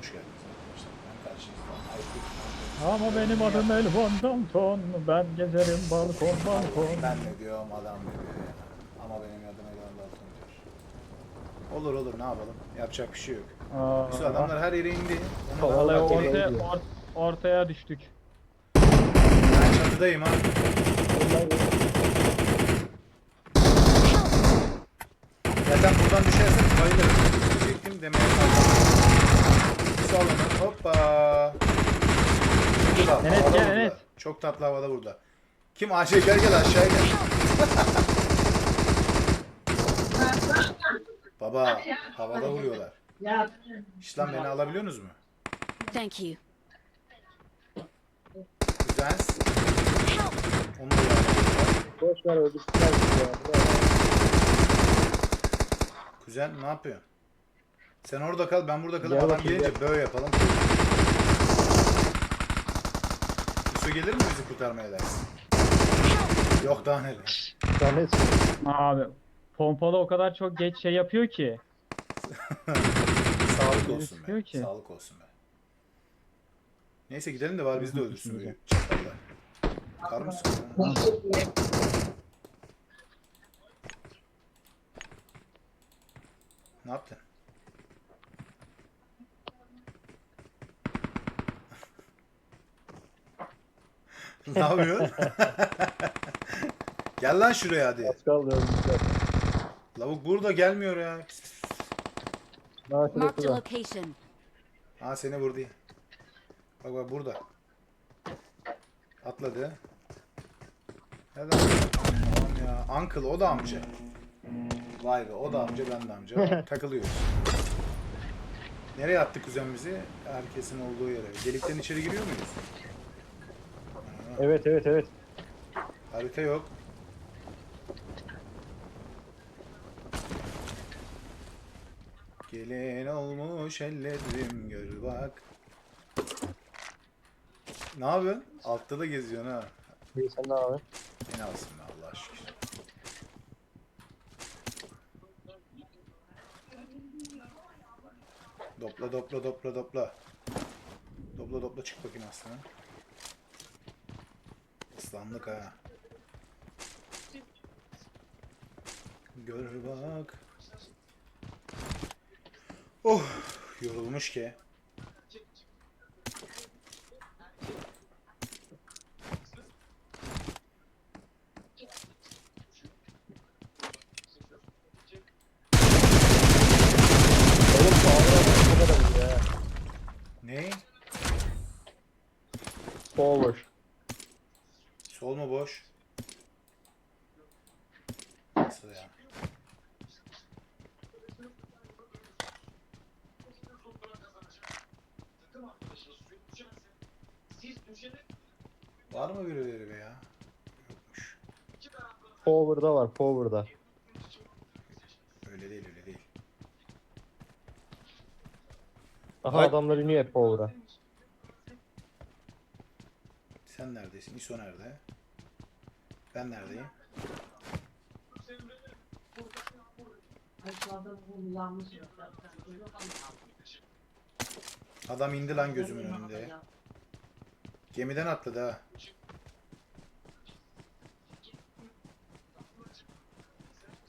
hoş geldiniz arkadaşlar. Ben karşınızda Aykut Ama benim adım Elvan Dalton. Ben gezerim balkon balkon. Ben ne diyorum adam ne diyor ya. Ama benim adım Elvan Dalton diyor. Olur olur ne yapalım. Yapacak bir şey yok. Aa, Şu adamlar her yere indi. Da Vallahi Allah ortaya, or- ortaya düştük. Ben çatıdayım ha. Zaten buradan düşersen bayılırım. Diyecektim demeye kalmadım. Olun. Hoppa. Enes, havada gel, burada. Enes. Çok tatlı havada burada. Kim? Ayşe gel gel aşağıya gel. Baba havada vuruyorlar. Lan beni alabiliyorsunuz mu? Thank you. Güzel. Onu da. Boş ver öldürsünler. Kuzen ne yapıyorsun? Sen orada kal ben burada. Gel Adam bakayım, gelince böyle yapalım. Yusuf gelir mi bizi kurtarmaya dersin? Yok daha neler. İstiyorsun? Abi pompalı o kadar çok geç şey yapıyor ki. Sağlık olsun be. ki. Sağlık olsun be. Neyse gidelim de var biz de öldürsün böyle çakallar. Kar mı sıkıyor? Ne yaptın? Ne yapıyorsun? Gel lan şuraya hadi. Az kaldı öldürsünler. Lavuk burada gelmiyor ya. Da Marked a şurada. location. Ha seni vurdu. Bak bak burada. Atladı. Hadi Aman ya. Uncle o da amca. Vay be o da amca ben de amca. Bak, Takılıyoruz. Nereye attık kuzen bizi? Herkesin olduğu yere. Delikten içeri giriyor muyuz? Evet evet evet. Harita yok. Gelin olmuş ellerim gör bak. Ne yapıyorsun? Altta da geziyorsun ha. İyi sen ne abi? Beni alsın be Allah'a şükür. Dopla dopla dopla dopla. Dopla dopla çık bakayım aslına. Islandık ha. Gör bak. Oh yorulmuş ki. Ne? Forward. Sol mu boş? Nasıl ya? Birileri be ya? Yokmuş. Forward'da var forward'da. Öyle değil öyle değil. Aha Ay. adamlar iniyor hep forward'a. Sen neredesin? İso nerede? Ben neredeyim? Adam indi lan gözümün önünde. Gemiden atladı ha.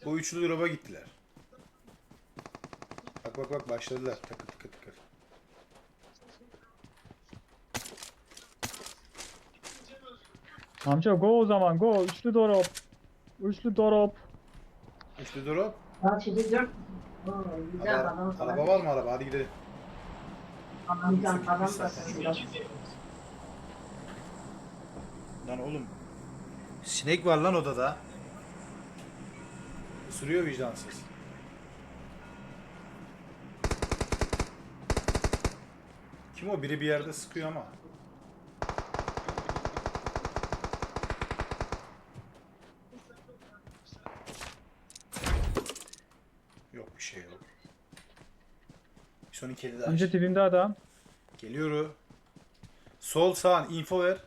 Bu üçlü drop'a gittiler. Bak bak bak başladılar. Takır tıkır tıkır. Amca go o zaman go. Üçlü drop. Üçlü drop. Üçlü drop. Ha şimdi dört. Oo, Güzel Araba, adam araba var mı araba? Hadi gidelim. Adam adam gitmiş da. Lan oğlum. Sinek var lan odada. Isırıyor vicdansız. Kim o? Biri bir yerde sıkıyor ama. Yok bir şey yok. Son iki de Amca dibimde adam. Geliyorum. Sol sağ info ver.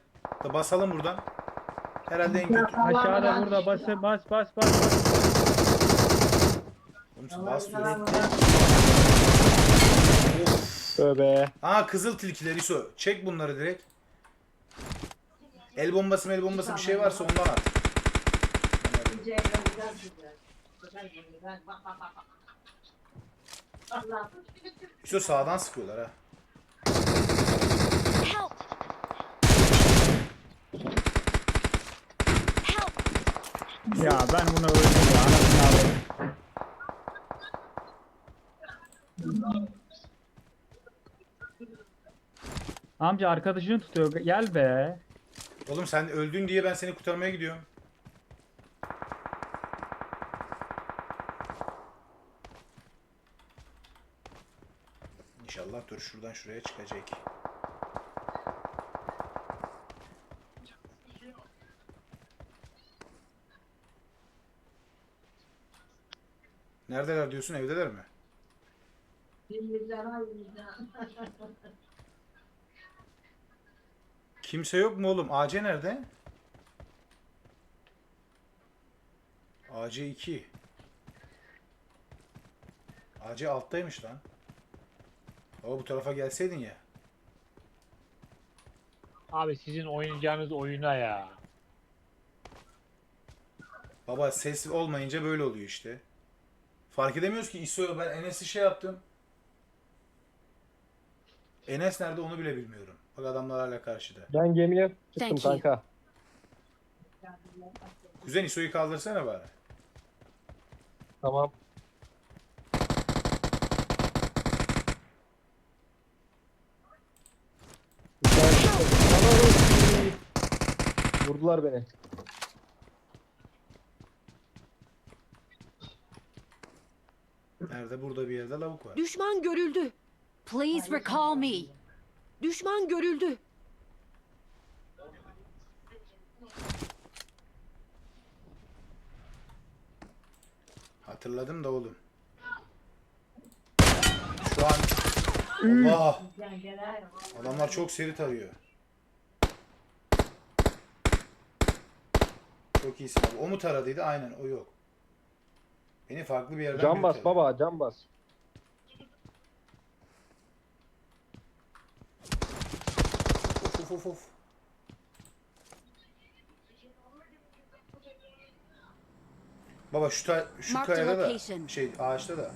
Da basalım buradan. Herhalde en kötü. Aşağıda burada bas bas bas bas. Bas. Of. Tövbe. Aa kızıl tilkiler ISO. Çek bunları direkt. El bombası el bombası bir şey varsa ondan at. ISO sağdan sıkıyorlar ha. Ya ben bunu öldüm ya. Anasını alayım. Amca arkadaşını tutuyor. Gel be. Oğlum sen öldün diye ben seni kurtarmaya gidiyorum. İnşallah dur şuradan şuraya çıkacak. Neredeler diyorsun? Evdeler mi? Kimse yok mu oğlum? AC nerede? AC 2. AC alttaymış lan. Ama bu tarafa gelseydin ya. Abi sizin oynayacağınız oyuna ya. Baba ses olmayınca böyle oluyor işte. Fark edemiyoruz ki ISO'ya ben Enes'i şey yaptım. Enes nerede onu bile bilmiyorum. Bak adamlar hala karşıda. Ben gemiye çıktım Thank you. kanka. Kuzen ISO'yu kaldırsana bari. Tamam. Bir tane! Vurdular beni. Nerede? Burada bir yerde lavuk var. Düşman görüldü. Please recall me. Düşman görüldü. Hatırladım da oğlum. Şu an Allah Sen gel. adamlar çok seri tarıyor. Çok iyisin abi. O mu taradıydı? Aynen o yok. Beni farklı bir yerden Can biri bas taradı. baba can bas. Of of. Baba şu ta, şu Mark the kayada da location. şey ağaçta da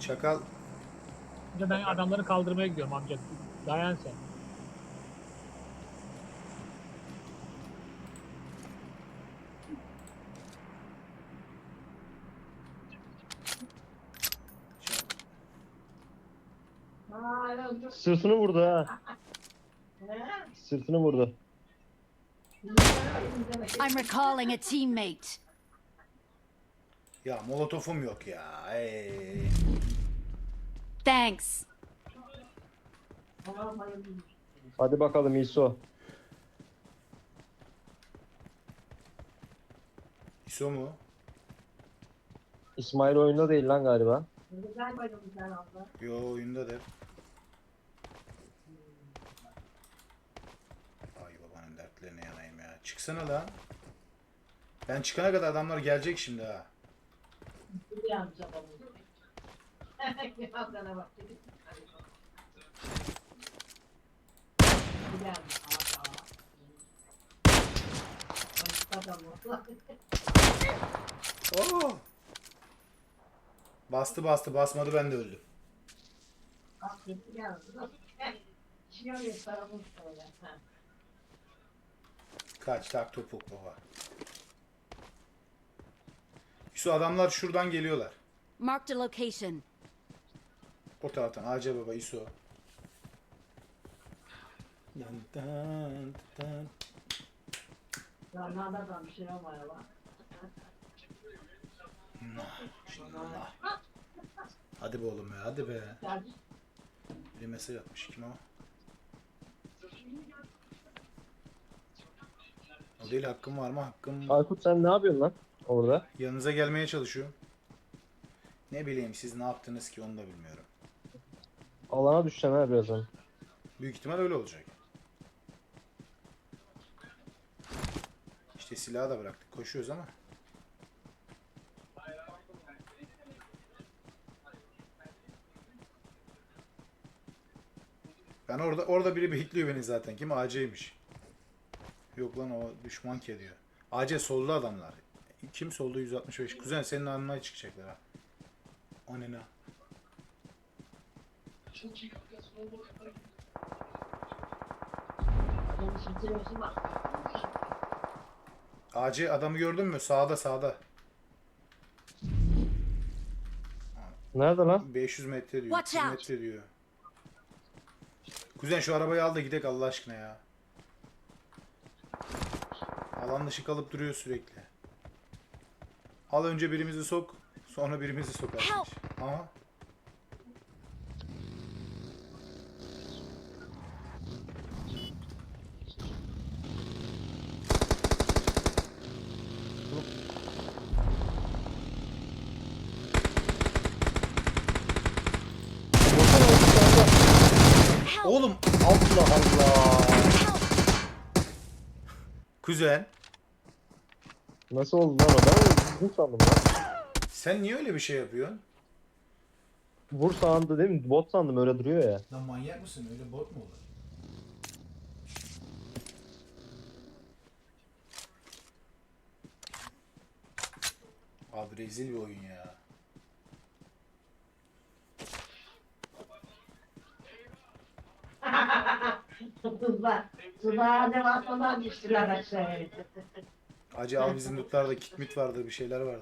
çakal Amca ben adamları kaldırmaya gidiyorum amca. Dayan sen. Sırtını vurdu ha. Sırtını vurdu. I'm recalling a teammate. ya molotofum yok ya. Ey. Thanks. Hadi bakalım İso. ISO mu? İsmail oyunda değil lan galiba. Yo oyunda der. Ay dertlerine yanayım ya. Çıksana lan. Ben çıkana kadar adamlar gelecek şimdi ha. Bak. Oo. Bastı bastı basmadı ben de öldüm. Kaç tak topuk baba. Şu adamlar şuradan geliyorlar. Marked a location. O taraftan AC baba ISO. Dun dun dun. Şimdi nah. Hadi be oğlum ya hadi be. Bir mesaj atmış kim o? O değil hakkım var mı? Hakkım Aykut sen ne yapıyorsun lan orada? yanınıza gelmeye çalışıyorum. Ne bileyim siz ne yaptınız ki onu da bilmiyorum. Alana düşeceksin ha birazdan. Büyük ihtimal öyle olacak. İşte silahı da bıraktık. Koşuyoruz ama. Ben orada orada biri bekliyor beni zaten. Kim? AC'ymiş. Yok lan o düşman ki diyor. AC solda adamlar. Kim solda 165? Kuzen senin almaya çıkacaklar ha. O ne ne? Adamı sürtüyorsun bak. AC adamı gördün mü? Sağda sağda. Nerede lan? 500 metre diyor. Watch 300 out. metre diyor. Kuzen şu arabayı al da gidek Allah aşkına ya. Alan dışı kalıp duruyor sürekli. Al önce birimizi sok, sonra birimizi. Help. Ama oğlum Allah Allah. Kuzen Nasıl oldu lan o? Ben düzgün sandım lan. sen niye öyle bir şey yapıyorsun? Vur sandı değil mi? Bot sandım öyle duruyor ya. Lan manyak mısın? Öyle bot mu olur? Abi rezil bir oyun ya. Kızlar. Sudağa devasından düştüler aşağıya. Acı al bizim lootlarda kit mit vardır bir şeyler onlar.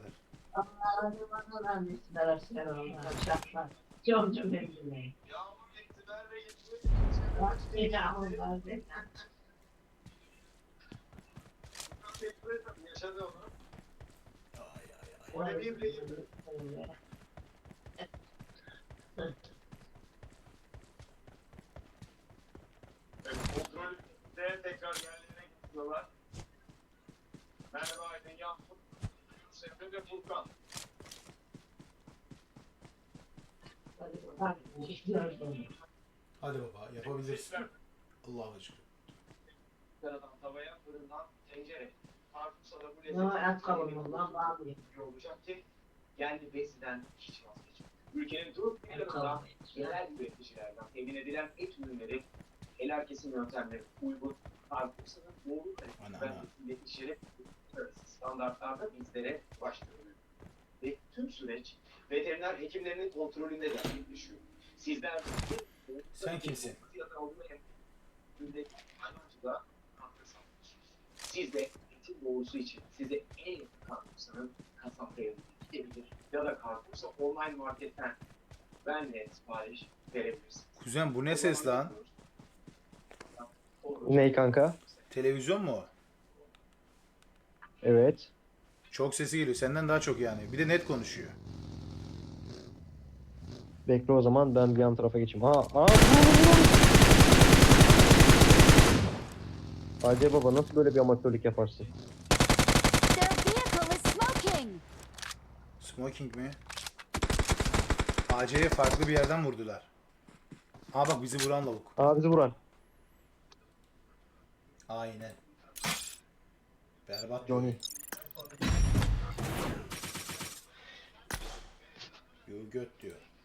Kontrolde tekrar yerlerine gidiyorlar. Merhaba Aydın Yakup. Yusuf ve Furkan. Hadi baba yapabilirsin. Allah'a şükür. Karadan tavaya, fırından tencere. Artıksa da bu Ne var at kavurma lan lezzet olacak ki yerli besiden hiç vazgeçmeyin. Ülkenin dört bir Et yanında yerel üreticilerden temin edilen et ürünleri helal kesim yöntemleri uygun Farklısanın doğru ana. iletişerek uluslararası standartlarda bizlere ulaştırılıyor. Ve tüm süreç veteriner hekimlerinin kontrolünde gerçekleşiyor. Sizler Sen kimsin? Siz de etin doğrusu için size en yakın karpuzsanın kasaplara gidebilir ya da karpuzsa online marketten benle sipariş verebilirsiniz. Kuzen bu ne ses lan? Ney kanka? Televizyon mu o? Evet. Çok sesi geliyor. Senden daha çok yani. Bir de net konuşuyor. Bekle o zaman ben bir yan tarafa geçeyim. Ha, aa, vur, vur, vur. Hadi baba nasıl böyle bir amatörlük yaparsın? Their vehicle is smoking! Smoking mi? AC'ye farklı bir yerden vurdular. Aa bak bizi vuran lavuk. Aa bizi vuran. Aynen. Berbat Johnny. oyun. Yo göt diyor.